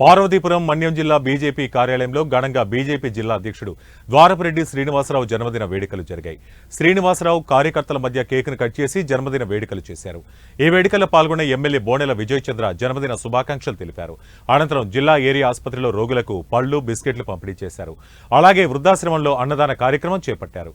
పార్వతీపురం మన్యం జిల్లా బీజేపీ కార్యాలయంలో ఘనంగా బీజేపీ జిల్లా అధ్యక్షుడు ద్వారపురెడ్డి శ్రీనివాసరావు జన్మదిన వేడుకలు జరిగాయి. శ్రీనివాసరావు కార్యకర్తల మధ్య కేకును కట్ చేసి జన్మదిన వేడుకలు చేశారు. ఈ వేడుకల్లో పాల్గొన్న ఎమ్మెల్యే బోనెల విజయచంద్ర జన్మదిన శుభాకాంక్షలు తెలిపారు. అనంతరం జిల్లా ఏరియా ఆసుపత్రిలో రోగులకు పళ్ళు బిస్కెట్లు పంపిణీ చేశారు. అలాగే వృద్ధాశ్రమంలో అన్నదాన కార్యక్రమం చేపట్టారు.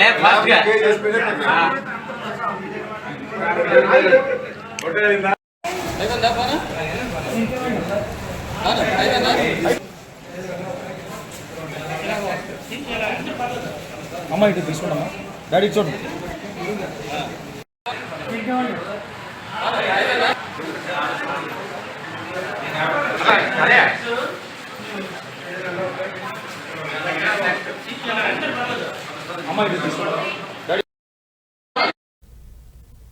లే ఫాస్ట్గా. అయిపోయిందా అమ్మ ఇటు డాడీ చూడండి. అమ్మాయి ఇటు